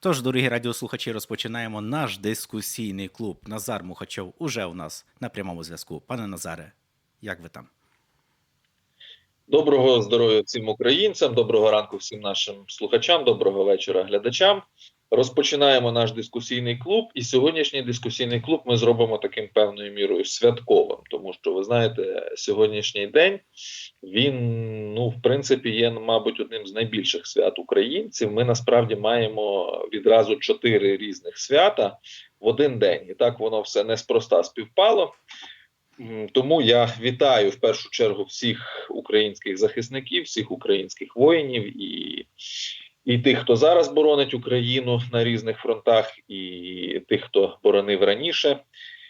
Тож, дорогі радіослухачі, розпочинаємо наш дискусійний клуб. Назар Мухачов уже у нас на прямому зв'язку. Пане Назаре, як ви там? Доброго здоров'я всім українцям, доброго ранку всім нашим слухачам, доброго вечора глядачам. Розпочинаємо наш дискусійний клуб, і сьогоднішній дискусійний клуб ми зробимо таким певною мірою святковим, тому що ви знаєте, сьогоднішній день він, ну, в принципі, є, мабуть, одним з найбільших свят українців. Ми насправді маємо відразу чотири різних свята в один день, і так воно все неспроста співпало. Тому я вітаю в першу чергу всіх українських захисників, всіх українських воїнів і, і тих, хто зараз боронить Україну на різних фронтах, і тих, хто боронив раніше,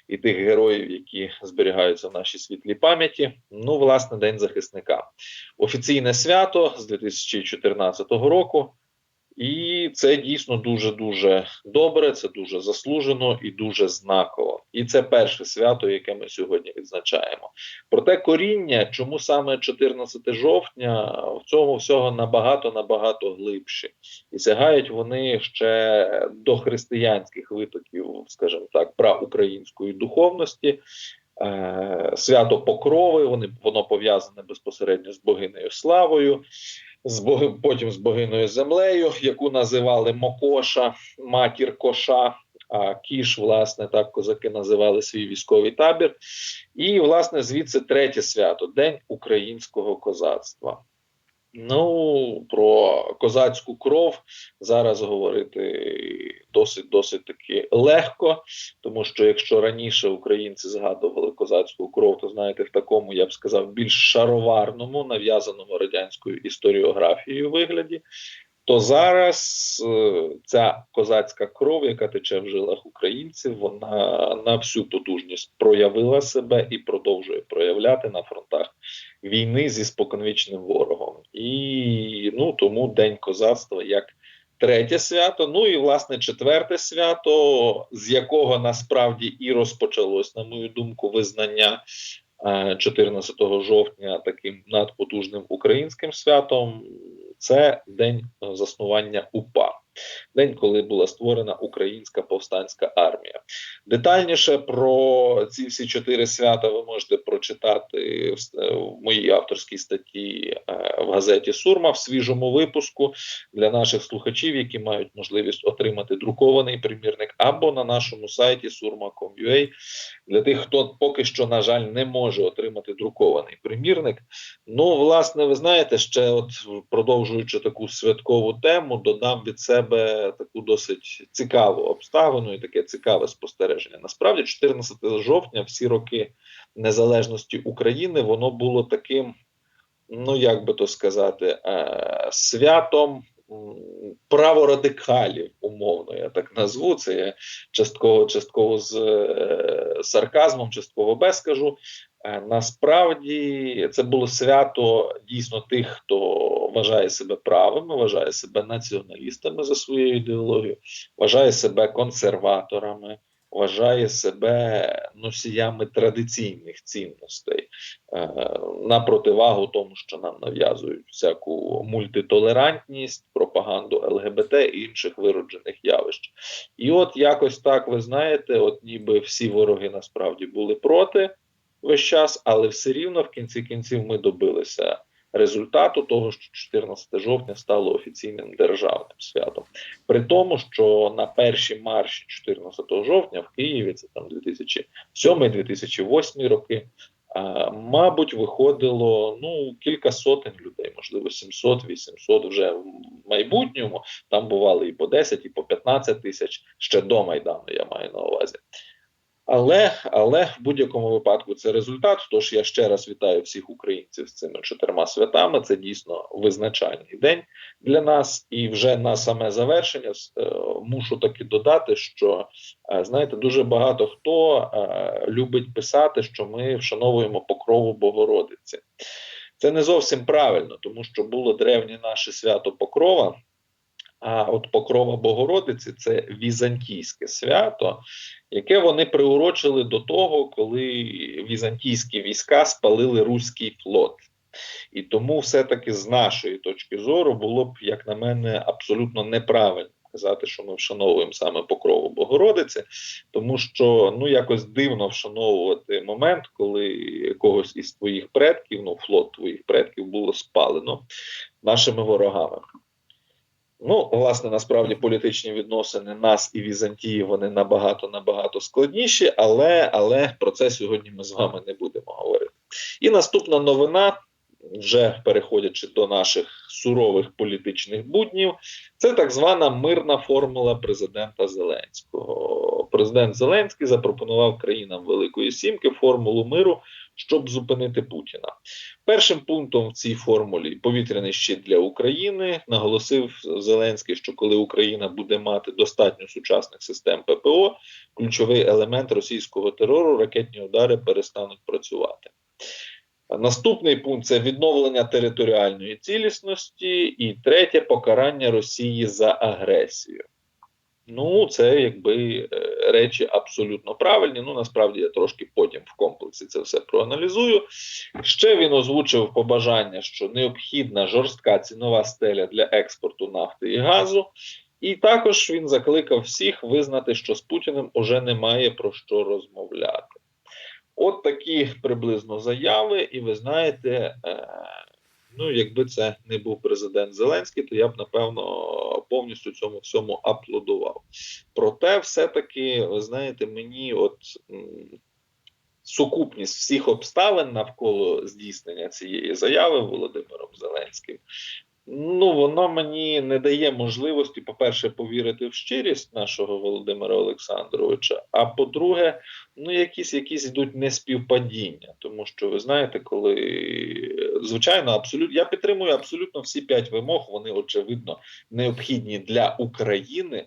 і тих героїв, які зберігаються в нашій світлій пам'яті. Ну, власне, День захисника. Офіційне свято з 2014 року. І це дійсно дуже дуже добре, це дуже заслужено і дуже знаково. І це перше свято, яке ми сьогодні відзначаємо. Проте коріння, чому саме 14 жовтня, в цьому всього набагато набагато глибші, і сягають вони ще до християнських витоків, скажімо так, праукраїнської духовності. Е, Свято Покрови, вони воно пов'язане безпосередньо з богинею Славою з боги, потім з богиною землею, яку називали Мокоша, матір Коша. А кіш, власне, так козаки називали свій військовий табір. І, власне, звідси третє свято День українського козацтва. Ну, про козацьку кров зараз говорити досить досить таки легко, тому що якщо раніше українці згадували козацьку кров, то знаєте, в такому я б сказав більш шароварному, нав'язаному радянською історіографією вигляді, то зараз е, ця козацька кров, яка тече в жилах українців, вона на всю потужність проявила себе і продовжує проявляти на фронтах війни зі споконвічним ворогом. І ну тому День козацтва як третє свято. Ну і власне четверте свято, з якого насправді і розпочалось, на мою думку, визнання. Е, 14 жовтня таким надпотужним українським святом. Це день е, заснування УПА, день, коли була створена Українська повстанська армія. Детальніше про ці всі чотири свята ви можете прочитати в, в моїй авторській статті е, в газеті Сурма в свіжому випуску для наших слухачів, які мають можливість отримати друкований примірник, або на нашому сайті surma.com.ua для тих, хто поки що, на жаль, не може отримати друкований примірник. Ну, власне, ви знаєте, ще от продовжуючи таку святкову тему, додам від себе таку досить цікаву обставину і таке цікаве спостереження. Насправді, 14 жовтня, всі роки незалежності України, воно було таким, ну як би то сказати, е, святом. Праворадикалів, умовно, я так назву це я частково, частково з е, сарказмом, частково без скажу. Е, Насправді це було свято дійсно тих, хто вважає себе правими, вважає себе націоналістами за своєю ідеологією, вважає себе консерваторами, вважає себе носіями традиційних цінностей е, на противагу тому, що нам нав'язують всяку мультитолерантність, пропаганду ЛГБТ і інших вироджених явищ. І от якось так ви знаєте, от ніби всі вороги насправді були проти весь час, але все рівно в кінці кінців ми добилися результату того, що 14 жовтня стало офіційним державним святом. При тому, що на перші марші 14 жовтня в Києві, це там 2007-2008 роки. Мабуть, виходило ну кілька сотень людей, можливо, 700-800 вже в майбутньому. Там бували і по 10, і по 15 тисяч ще до майдану. Я маю на увазі. Але, але в будь-якому випадку це результат. Тож я ще раз вітаю всіх українців з цими чотирма святами. Це дійсно визначальний день для нас. І вже на саме завершення е, мушу таки додати, що е, знаєте, дуже багато хто е, любить писати, що ми вшановуємо покрову Богородиці. Це не зовсім правильно, тому що було древнє наше свято Покрова. А от Покрова Богородиці це візантійське свято, яке вони приурочили до того, коли візантійські війська спалили руський флот. І тому, все-таки, з нашої точки зору, було б, як на мене, абсолютно неправильно казати, що ми вшановуємо саме покрову Богородиці, тому що ну якось дивно вшановувати момент, коли когось із твоїх предків, ну флот твоїх предків було спалено нашими ворогами. Ну, власне, насправді політичні відносини нас і Візантії вони набагато набагато складніші, але, але про це сьогодні ми з вами не будемо говорити. І наступна новина, вже переходячи до наших сурових політичних буднів, це так звана мирна формула президента Зеленського. Президент Зеленський запропонував країнам Великої Сімки формулу миру, щоб зупинити Путіна. Першим пунктом в цій формулі повітряний щит для України наголосив Зеленський, що коли Україна буде мати достатньо сучасних систем ППО, ключовий елемент російського терору ракетні удари перестануть працювати. Наступний пункт це відновлення територіальної цілісності, і третє покарання Росії за агресію. Ну, це якби е, речі абсолютно правильні. Ну насправді я трошки потім в комплексі це все проаналізую. Ще він озвучив побажання, що необхідна жорстка цінова стеля для експорту нафти і газу. І також він закликав всіх визнати, що з Путіним уже немає про що розмовляти. От такі приблизно заяви, і ви знаєте, е, ну якби це не був президент Зеленський, то я б напевно повністю цьому всьому аплодував. Проте, все-таки, ви знаєте, мені от сукупність всіх обставин навколо здійснення цієї заяви Володимиром Зеленським. Ну, воно мені не дає можливості, по-перше, повірити в щирість нашого Володимира Олександровича. А по-друге, ну якісь якісь йдуть неспівпадіння. Тому що ви знаєте, коли звичайно, абсолютно я підтримую абсолютно всі п'ять вимог. Вони очевидно необхідні для України,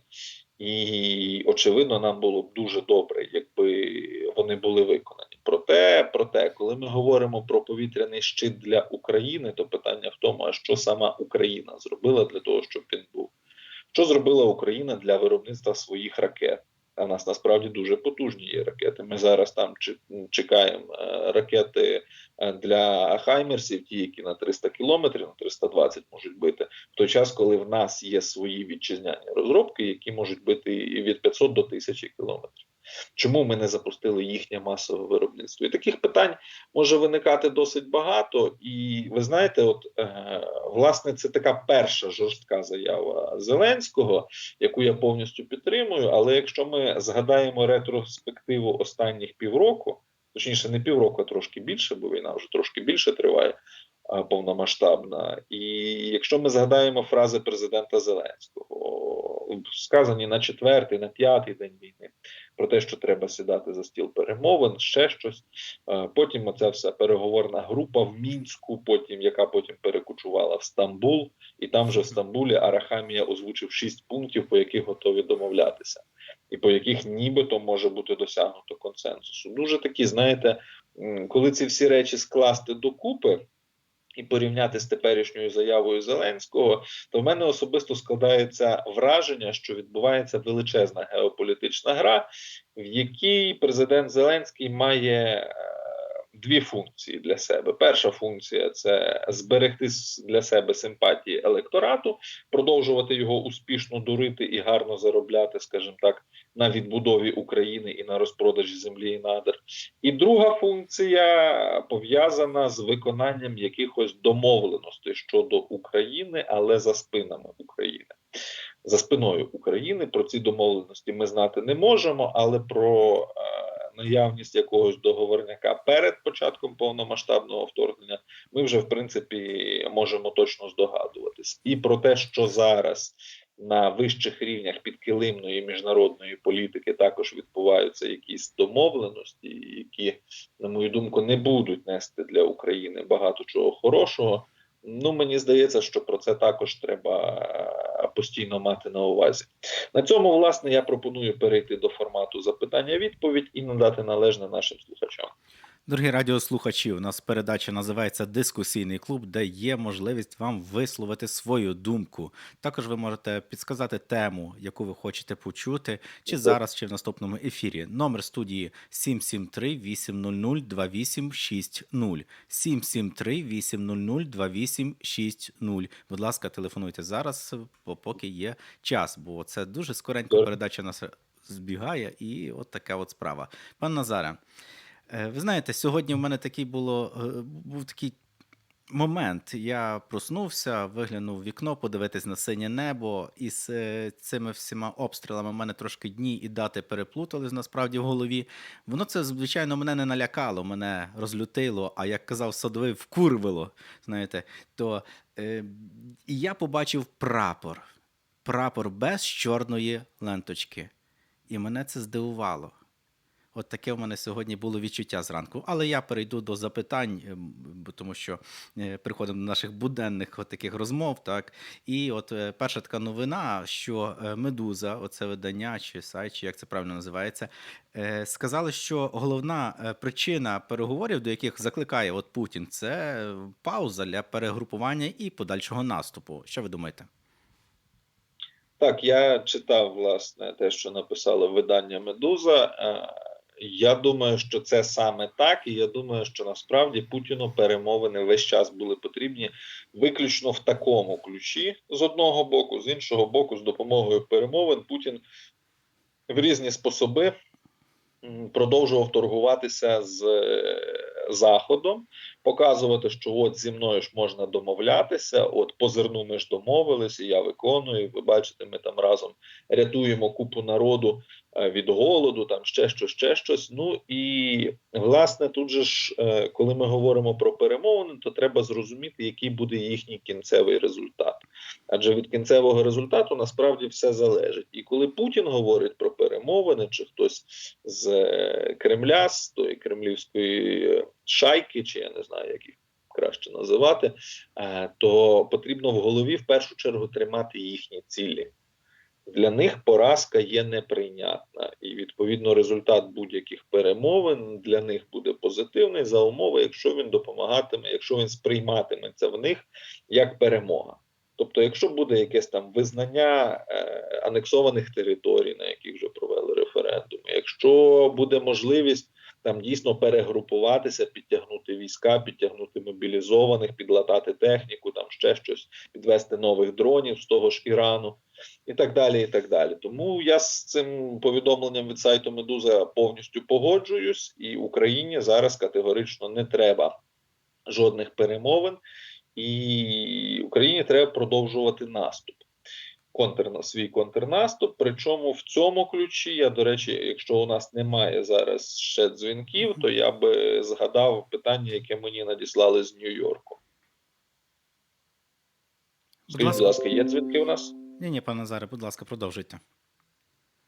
і очевидно, нам було б дуже добре, якби вони були виконані. Проте, проте, коли ми говоримо про повітряний щит для України, то питання в тому, а що сама Україна зробила для того, щоб він був. Що зробила Україна для виробництва своїх ракет? А нас насправді дуже потужні є ракети. Ми зараз там чекаємо е, ракети е, для Хаймерсів, ті, які на 300 кілометрів, на 320 можуть бити, в той час, коли в нас є свої вітчизняні розробки, які можуть бити від 500 до 1000 кілометрів. Чому ми не запустили їхнє масове виробництво? І таких питань може виникати досить багато. І ви знаєте, от е, власне, це така перша жорстка заява Зеленського, яку я повністю підтримую. Але якщо ми згадаємо ретроспективу останніх півроку, точніше, не півроку, а трошки більше, бо війна вже трошки більше триває. Повномасштабна, і якщо ми згадаємо фрази президента Зеленського, сказані на четвертий, на п'ятий день війни, про те, що треба сідати за стіл перемовин, ще щось. Потім оця вся переговорна група в мінську, потім яка потім перекочувала в Стамбул, і там вже в Стамбулі Арахамія озвучив шість пунктів, по яких готові домовлятися, і по яких нібито може бути досягнуто консенсусу. Дуже такі, знаєте, коли ці всі речі скласти докупи. І порівняти з теперішньою заявою Зеленського, то в мене особисто складається враження, що відбувається величезна геополітична гра, в якій президент Зеленський має е, дві функції для себе. Перша функція це зберегти для себе симпатії електорату, продовжувати його успішно дурити і гарно заробляти, скажімо так, на відбудові України і на розпродажі землі і надр. І друга функція пов'язана з виконанням якихось домовленостей щодо України, але за спинами України. За спиною України про ці домовленості ми знати не можемо, але про е, наявність якогось договорняка перед початком повномасштабного вторгнення ми вже в принципі можемо точно здогадуватись. І про те, що зараз на вищих рівнях підкилимної міжнародної політики також відбуваються якісь домовленості, які, на мою думку, не будуть нести для України багато чого хорошого. Ну, мені здається, що про це також треба е, постійно мати на увазі. На цьому, власне, я пропоную перейти до формату запитання-відповідь і надати належне нашим слухачам. Дорогі радіослухачі, у нас передача називається Дискусійний клуб, де є можливість вам висловити свою думку. Також ви можете підсказати тему, яку ви хочете почути, чи зараз, чи в наступному ефірі. Номер студії 773 800 2860. 773 800 2860. Будь ласка, телефонуйте зараз, поки є час, бо це дуже скоренько передача нас збігає, і от така от справа. Пан Назаре. Е, Ви знаєте, сьогодні в мене такий було, е, був такий момент. Я проснувся, виглянув в вікно, подивитись на синє небо, і з е, цими всіма обстрілами в мене трошки дні і дати переплутались насправді в голові. Воно це, звичайно, мене не налякало, мене розлютило, а як казав садовий, вкурвило. Знаєте, то е, і я побачив прапор. Прапор без чорної ленточки. І мене це здивувало. От таке в мене сьогодні було відчуття зранку. Але я перейду до запитань, ем, тому що е, приходимо до наших буденних от таких розмов. Так? І от е, перша така новина, що е, Медуза, оце видання чи сайт, чи як це правильно називається, сказали, що головна причина переговорів, до яких закликає от Путін, це пауза для перегрупування і подальшого наступу. Що ви думаєте? Так, я читав власне те, що написало видання Медуза. Я думаю, що це саме так, і я думаю, що насправді Путіну перемовини весь час були потрібні виключно в такому ключі з одного боку, з іншого боку, з допомогою перемовин Путін в різні способи продовжував торгуватися з е, Заходом, показувати, що от зі мною ж можна домовлятися, от по зерну ми ж домовились, і я виконую. Ви бачите, ми там разом рятуємо купу народу е, від голоду, там ще щось, ще щось. Ну і власне, тут же ж, е, коли ми говоримо про перемовини, то треба зрозуміти, який буде їхній кінцевий результат. Адже від кінцевого результату насправді все залежить. І коли Путін говорить про перемовини, чи хтось з е, Кремля, з тої кремлівської шайки, чи я не знаю, як їх краще називати, е, то потрібно в голові в першу чергу тримати їхні цілі. Для них поразка є неприйнятна, і відповідно результат будь-яких перемовин для них буде позитивний за умови, якщо він допомагатиме, якщо він сприйматиметься в них як перемога. Тобто, якщо буде якесь там визнання е, анексованих територій, на яких вже провели референдуми, якщо буде можливість там дійсно перегрупуватися, підтягнути війська, підтягнути мобілізованих, підлатати техніку, там ще щось, підвести нових дронів з того ж Ірану, і так далі. І так далі. Тому я з цим повідомленням від сайту Медуза повністю погоджуюсь, і Україні зараз категорично не треба жодних перемовин, і Україні треба продовжувати наступ. Контрна свій контрнаступ. Причому в цьому ключі я, до речі, якщо у нас немає зараз ще дзвінків, то я би згадав питання, яке мені надіслали з Нью-Йорку. Скажіть, будь ласка, є дзвінки у нас? Ні, ні, пане Назаре, будь ласка, продовжуйте.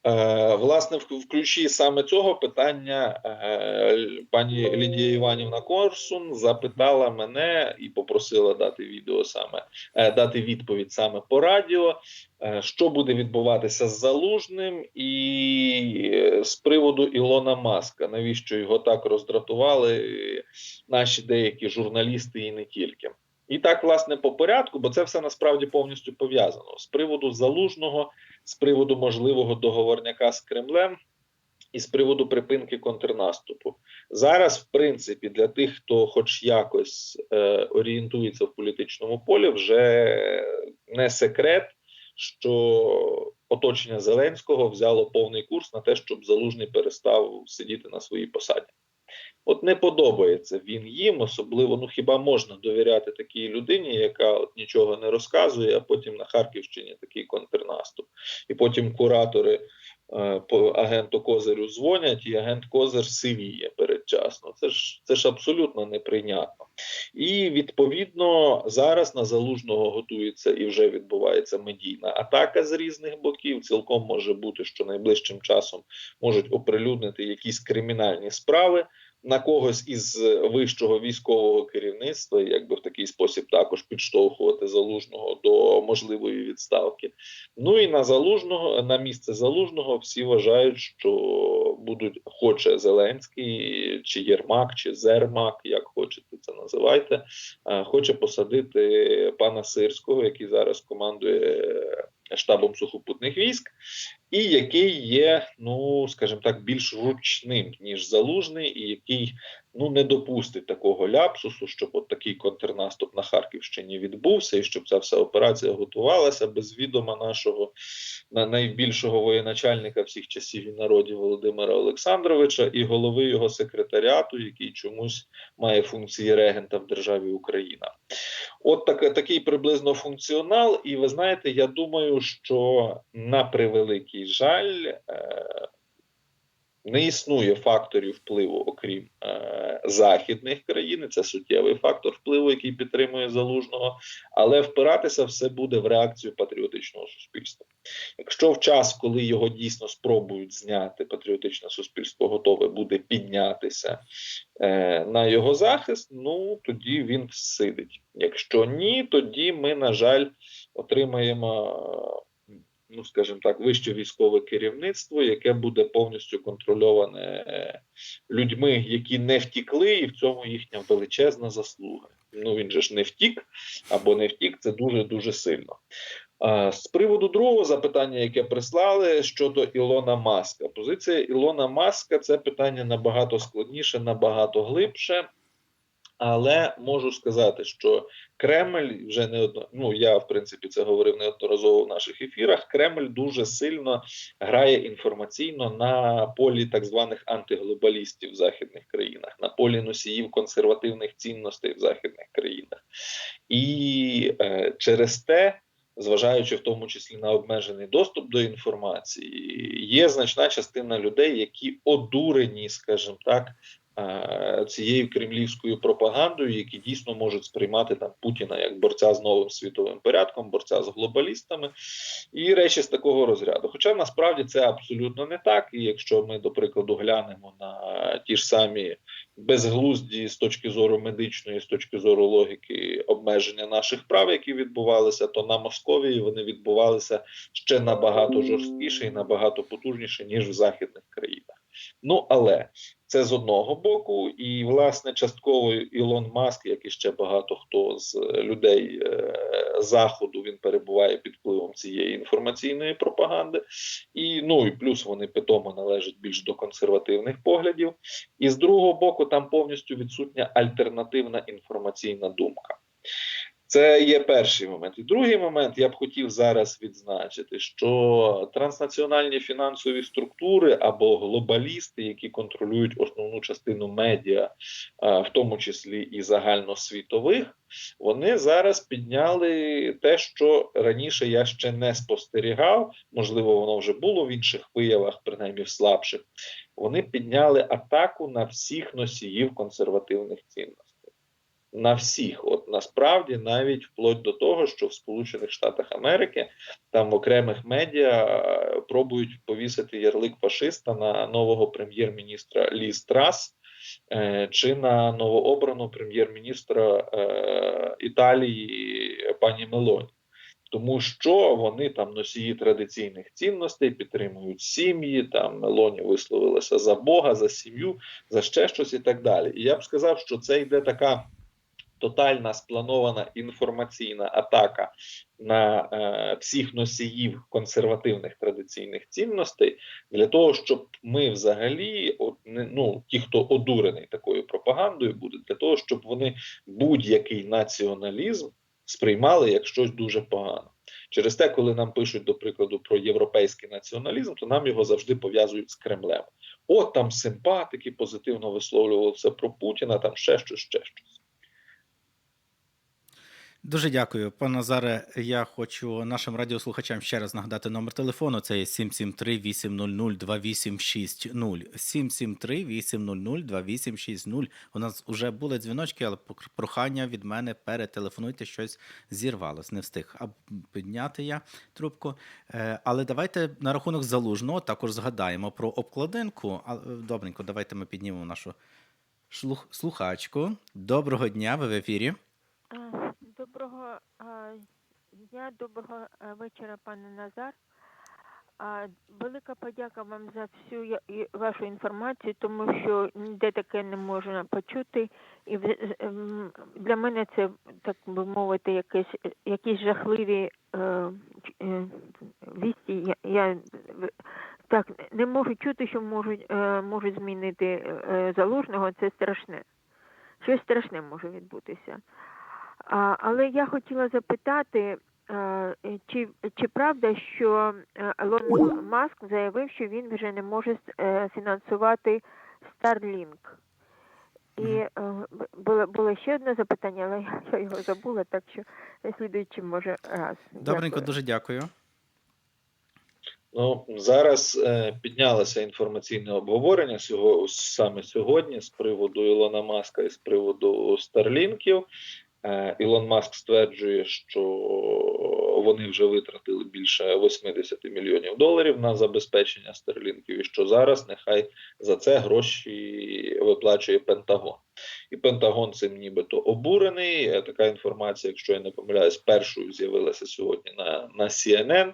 Е, власне, в, ключі саме цього питання е, пані Лідія Іванівна Корсун запитала мене і попросила дати відео саме е, дати відповідь саме по радіо, що буде відбуватися з залужним, і з приводу Ілона Маска, навіщо його так роздратували наші деякі журналісти і не тільки. І так, власне, по порядку, бо це все насправді повністю пов'язано з приводу залужного з приводу можливого договорняка з Кремлем і з приводу припинки контрнаступу. Зараз, в принципі, для тих, хто хоч якось е, орієнтується в політичному полі, вже не секрет, що оточення Зеленського взяло повний курс на те, щоб залужний перестав сидіти на своїй посаді. От не подобається він їм, особливо ну хіба можна довіряти такій людині, яка от нічого не розказує, а потім на Харківщині такий контрнаступ. І потім куратори е, по агенту Козирю дзвонять, і агент Козир сивіє передчасно. Це ж це ж абсолютно неприйнятно. І відповідно зараз на залужного готується і вже відбувається медійна атака з різних боків. Цілком може бути, що найближчим часом можуть оприлюднити якісь кримінальні справи на когось із вищого військового керівництва, якби в такий спосіб також підштовхувати залужного до можливої відставки. Ну і на залужного на місце залужного всі вважають, що будуть хоче Зеленський, чи Єрмак, чи Зермак, як хочете це називайте, е, хоче посадити пана Сирського, який зараз командує е, штабом сухопутних військ, і який є, ну скажімо так, більш ручним ніж залужний, і який ну не допустить такого ляпсусу, щоб от такий контрнаступ на Харківщині відбувся, і щоб ця вся операція готувалася без відома нашого на найбільшого воєначальника всіх часів і народів Володимира Олександровича і голови його секретаріату, який чомусь має функції регента в державі Україна. От так, такий приблизно функціонал. І ви знаєте, я думаю, що на превеликий жаль. Е- не існує факторів впливу, окрім е, західних країн. Це суттєвий фактор впливу, який підтримує залужного, але впиратися все буде в реакцію патріотичного суспільства. Якщо в час, коли його дійсно спробують зняти, патріотичне суспільство готове буде піднятися е, на його захист, ну тоді він всидить. Якщо ні, тоді ми, на жаль, отримаємо. Ну, скажімо так, вище військове керівництво, яке буде повністю контрольоване е, людьми, які не втікли, і в цьому їхня величезна заслуга. Ну він же ж не втік або не втік, це дуже дуже сильно. З приводу другого запитання, яке прислали щодо Ілона Маска, позиція Ілона Маска це питання набагато складніше, набагато глибше. Але можу сказати, що Кремль вже не одно, ну я в принципі це говорив неодноразово в наших ефірах. Кремль дуже сильно грає інформаційно на полі так званих антиглобалістів в західних країнах, на полі носіїв консервативних цінностей в західних країнах, і е, через те. Зважаючи в тому числі на обмежений доступ до інформації, є значна частина людей, які одурені, скажімо так, цією кремлівською пропагандою, які дійсно можуть сприймати там Путіна як борця з новим світовим порядком, борця з глобалістами і речі з такого розряду. Хоча насправді це абсолютно не так. І якщо ми, до прикладу, глянемо на ті ж самі безглузді з точки зору медичної, з точки зору логіки обмеження наших прав, які відбувалися, то на Московії вони відбувалися ще набагато жорсткіше і набагато потужніше ніж в західних країнах. Ну але це з одного боку, і власне частково Ілон Маск, як і ще багато хто з людей е, заходу, він перебуває під впливом цієї інформаційної пропаганди, і ну і плюс вони питомо належать більш до консервативних поглядів. І з другого боку, там повністю відсутня альтернативна інформаційна думка. Це є перший момент. І другий момент я б хотів зараз відзначити, що транснаціональні фінансові структури або глобалісти, які контролюють основну частину медіа, в тому числі і загальносвітових, вони зараз підняли те, що раніше я ще не спостерігав. Можливо, воно вже було в інших виявах, принаймні в слабших. Вони підняли атаку на всіх носіїв консервативних цінностей на всіх, от насправді, навіть вплоть до того, що в Сполучених Штатах Америки там окремих медіа е, пробують повісити ярлик фашиста на нового прем'єр-міністра Ліз Трас е, чи на новообраного прем'єр-міністра е, Італії пані Мелоні. Тому що вони там носії традиційних цінностей, підтримують сім'ї. Там Мелоні висловилася за Бога, за сім'ю, за ще щось і так далі. І я б сказав, що це йде така тотальна спланована інформаційна атака на е, всіх носіїв консервативних традиційних цінностей для того, щоб ми взагалі, от, ну ті, хто одурений такою пропагандою, буде для того, щоб вони будь-який націоналізм сприймали як щось дуже погано. Через те, коли нам пишуть, до прикладу, про європейський націоналізм, то нам його завжди пов'язують з Кремлем. От там симпатики позитивно висловлювалися про Путіна, там ще щось, ще щось. Дуже дякую, пане Назаре. Я хочу нашим радіослухачам ще раз нагадати номер телефону. Це є 773 800 2860 773 800 2860 У нас вже були дзвіночки, але прохання від мене перетелефонуйте, щось зірвалось. Не встиг а підняти я трубку. Е, Але давайте на рахунок залужного також згадаємо про обкладинку. Е, Добренько, давайте ми піднімемо нашу слухачку. Доброго дня, ви в ефірі. Доброго дня, доброго вечора, пане Назар. Велика подяка вам за всю вашу інформацію, тому що ніде таке не можна почути. І ем, для мене це, так би мовити, якесь, якісь жахливі е, е, вісті. Я, я так не можу чути, що можуть, е, можуть змінити е, залужного. Це страшне. Щось страшне може відбутися. Але я хотіла запитати, е, чи, чи правда, що е, Елон Маск заявив, що він вже не може е, фінансувати Starlink? І було, було ще одне запитання, але я, я його забула, так що слідуючи може раз. Добренько, Дякую. дуже дякую. Ну, зараз е, піднялося інформаційне обговорення сього, саме сьогодні з приводу Ілона Маска і з приводу Старлінків. Е, Ілон Маск стверджує, що вони вже витратили більше 80 мільйонів доларів на забезпечення Старлінків, і що зараз нехай за це гроші виплачує Пентагон. І Пентагон цим нібито обурений. Е, Така інформація, якщо я не помиляюсь, першою з'явилася сьогодні на, на CNN.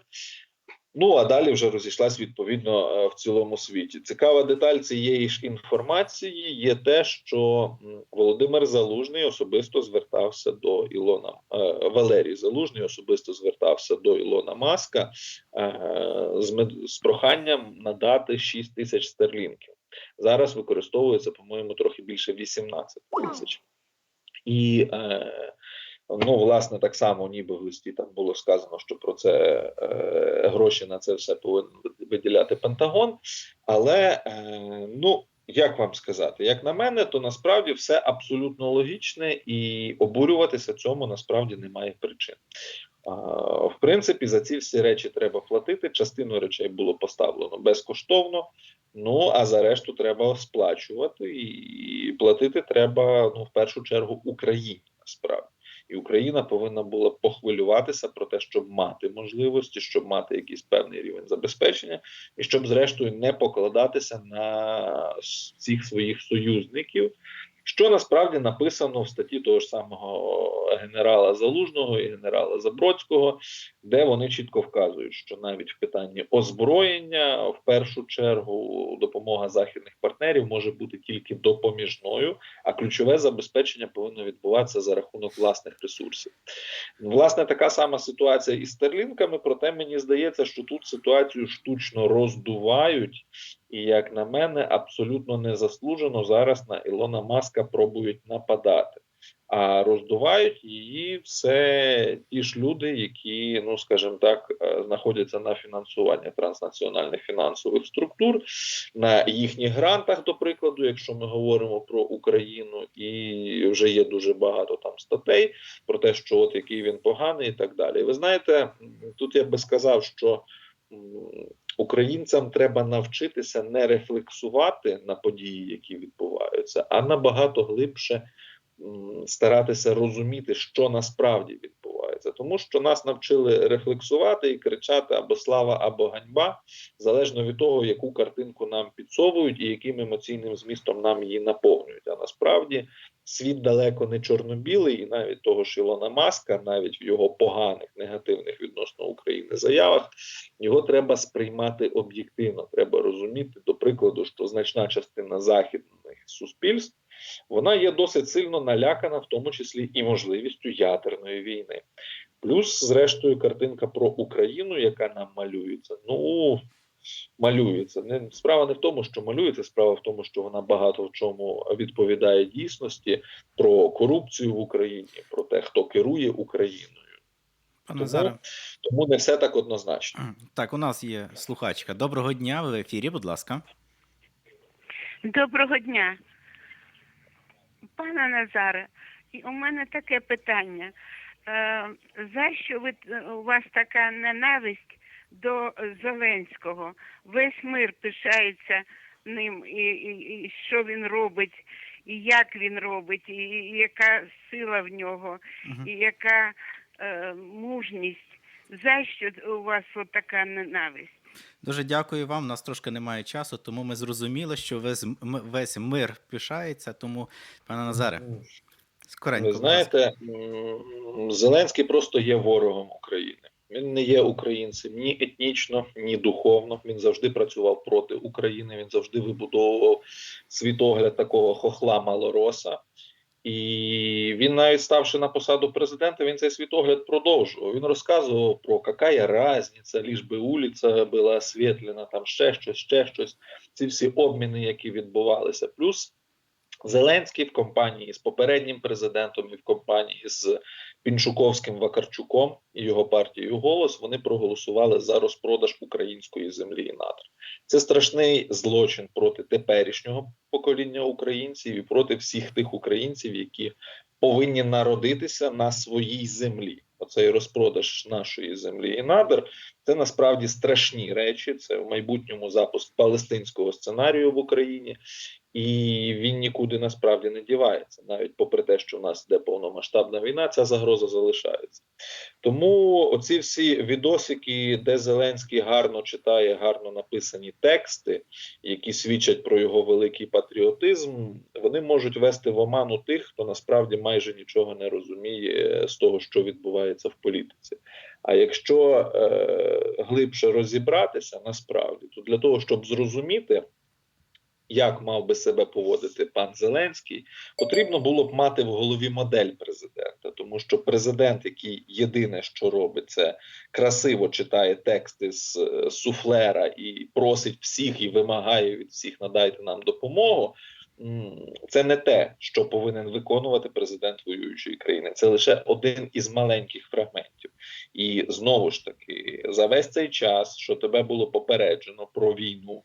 Ну а далі вже розійшлась відповідно е, в цілому світі. Цікава деталь цієї ж інформації є те, що Володимир Залужний особисто звертався до Ілона е, Валерій Залужний особисто звертався до Ілона Маска е, з, проханням надати 6 тисяч стерлінків. Зараз використовується, по-моєму, трохи більше 18 тисяч. І е, ну, власне, так само, ніби в листі там було сказано, що про це е, гроші на це все повинен виділяти Пентагон. Але е, ну. Як вам сказати, як на мене, то насправді все абсолютно логічне і обурюватися цьому насправді немає причин. В принципі, за ці всі речі треба платити. Частину речей було поставлено безкоштовно. Ну а за решту треба сплачувати, і платити треба ну в першу чергу Україні насправді. І Україна повинна була похвилюватися про те, щоб мати можливості, щоб мати якийсь певний рівень забезпечення, і щоб, зрештою, не покладатися на цих своїх союзників, що насправді написано в статті того ж самого генерала Залужного і генерала Забродського, де вони чітко вказують, що навіть в питанні озброєння, в першу чергу, допомога західних партнерів може бути тільки допоміжною, а ключове забезпечення повинно відбуватися за рахунок власних ресурсів. Власне, така сама ситуація із стерлінками, проте мені здається, що тут ситуацію штучно роздувають, і як на мене, абсолютно незаслужено зараз на Ілона Маска пробують нападати. А роздувають її все ті ж люди, які, ну скажімо так, е, знаходяться на фінансуванні транснаціональних фінансових структур, на їхніх грантах, до прикладу, якщо ми говоримо про Україну, і вже є дуже багато там статей про те, що от який він поганий, і так далі. Ви знаєте, тут я би сказав, що українцям треба навчитися не рефлексувати на події, які відбуваються, а набагато глибше старатися розуміти, що насправді відбувається, тому що нас навчили рефлексувати і кричати або слава, або ганьба, залежно від того, яку картинку нам підсовують і яким емоційним змістом нам її наповнюють. А насправді світ далеко не чорно-білий, і навіть того ж Ілона Маска, навіть в його поганих негативних відносно України заявах, його треба сприймати об'єктивно. Треба розуміти, до прикладу, що значна частина західних суспільств вона є досить сильно налякана, в тому числі і можливістю ядерної війни. Плюс, зрештою, картинка про Україну, яка нам малюється. Ну малюється. Не справа не в тому, що малюється, справа в тому, що вона багато в чому відповідає дійсності про корупцію в Україні, про те, хто керує Україною. Пане Тому- Назаре, Тому не все так однозначно. так, у нас є слухачка. Доброго дня, ви в ефірі, будь ласка. Доброго дня. Пане Назаре, і у мене таке питання. Е, за що ви, у вас така ненависть до Зеленського? Весь мир пишається ним, і, і, і що він робить, і як він робить, і, і яка сила в нього, і яка е, мужність. За що у вас от така ненависть? Дуже дякую вам. У нас трошки немає часу, тому ми зрозуміли, що весь, м- весь мир пишається. Тому, пане Назаре, скоренько. Ви знаєте, Зеленський просто є ворогом України. Він не є українцем ні етнічно, ні духовно. Він завжди працював проти України. Він завжди вибудовував світогляд такого хохла малороса. І він навіть ставши на посаду президента, він цей світогляд продовжував. Він розказував про яка разниця, ліж би вулиця була освітлена, там ще щось, ще щось. Ці всі обміни, які відбувалися. Плюс Зеленський в компанії з попереднім президентом і в компанії з Пінчуковським Вакарчуком і його партією голос вони проголосували за розпродаж української землі і надр. Це страшний злочин проти теперішнього покоління українців і проти всіх тих українців, які повинні народитися на своїй землі. Оцей розпродаж нашої землі і надр це насправді страшні речі. Це в майбутньому запуск палестинського сценарію в Україні, і він нікуди насправді не дівається, навіть попри те, що в нас йде повномасштабна війна, ця загроза залишається. Тому оці всі відосики, де Зеленський гарно читає гарно написані тексти, які свідчать про його великий патріотизм, вони можуть вести в оману тих, хто насправді майже нічого не розуміє з того, що відбувається в політиці. А якщо е, глибше розібратися насправді, то для того, щоб зрозуміти, як мав би себе поводити пан Зеленський, потрібно було б мати в голові модель президента, тому що президент, який єдине, що робить, це красиво читає тексти з е, суфлера і просить всіх і вимагає від всіх надайте нам допомогу. Це не те, що повинен виконувати президент воюючої країни. Це лише один із маленьких фрагментів. І знову ж таки, за весь цей час, що тебе було попереджено про війну,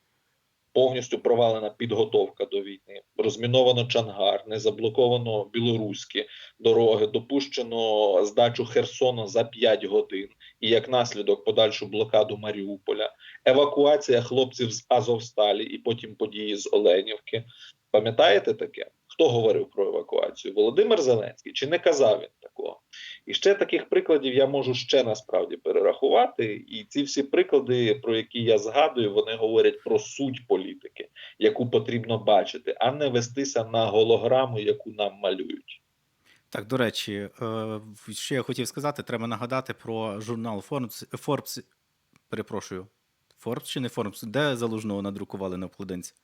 повністю провалена підготовка до війни, розміновано Чангар, не заблоковано білоруські дороги, допущено здачу Херсона за 5 годин, і як наслідок подальшу блокаду Маріуполя, евакуація хлопців з Азовсталі і потім події з Оленівки. Пам'ятаєте таке? Хто говорив про евакуацію? Володимир Зеленський чи не казав він такого? І ще таких прикладів я можу ще насправді перерахувати. І ці всі приклади, про які я згадую, вони говорять про суть політики, яку потрібно бачити, а не вестися на голограму, яку нам малюють. Так, до речі, е, що я хотів сказати, треба нагадати про журнал Forbes, Forbes перепрошую, Forbes чи не Forbes, де залужного надрукували на обкладинці?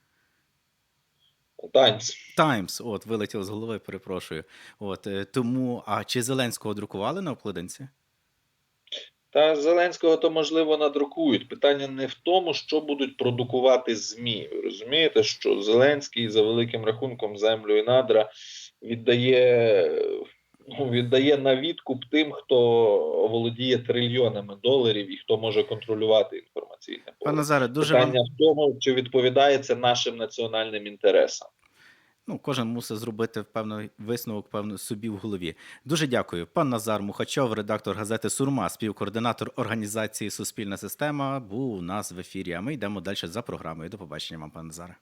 Таймс. Таймс, от, вилетіло з голови, перепрошую. От, е, тому, а чи Зеленського друкували на обкладинці? Та Зеленського то можливо надрукують. Питання не в тому, що будуть продукувати ЗМІ. Ви розумієте, що Зеленський за великим рахунком землю і надра віддає, ну, віддає на відкуп тим, хто володіє трильйонами доларів і хто може контролювати інформаційне поле. Пане Назаре, дуже вам Питання в тому, чи відповідає це нашим національним інтересам. Ну, кожен мусить зробити певний висновок певно собі в голові. Дуже дякую. Пан Назар Мухачов, редактор газети Сурма, співкоординатор організації Суспільна система, був у нас в ефірі. А ми йдемо далі за програмою. До побачення вам, пане Назаре.